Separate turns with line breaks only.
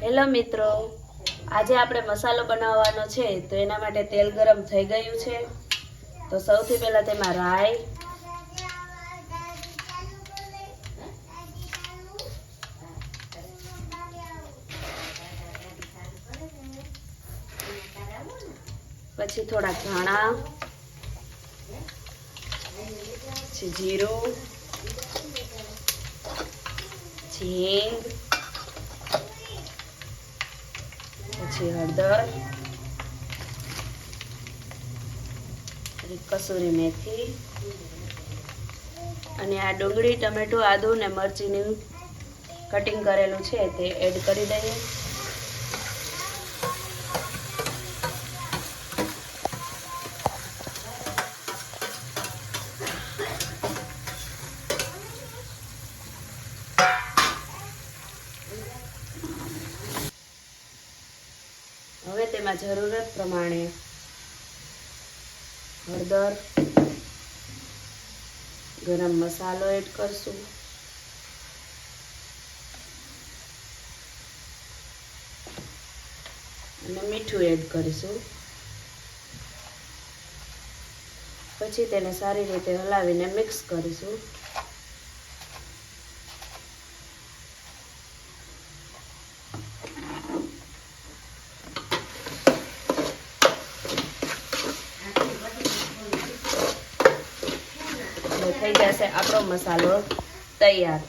Hello મિત્રો, આજે આપણે મસાલો બનાવવાનો છે, તો એના માટે તેલ ગરમ થઈ ગયું છે. તો સૌથી પહેલા તેમાં રાઈ, પછી થોડા ધાણા, પછી જીરું, હિંગ પછી હળદર કસૂરી મેથી અને આ ડુંગળી, ટમેટું, આદુ ને મરચીનું કટિંગ કરેલું છે, તે એડ કરી દઈએ. તેમાં જરૂરત પ્રમાણે હળદર, ગરમ મસાલો એડ કરશું. અને મીઠું એડ કરીશું. પછી તેને સારી રીતે હલાવીને મિક્સ કરીશું. થઈ જશે. આપણો મસાલો તૈયાર.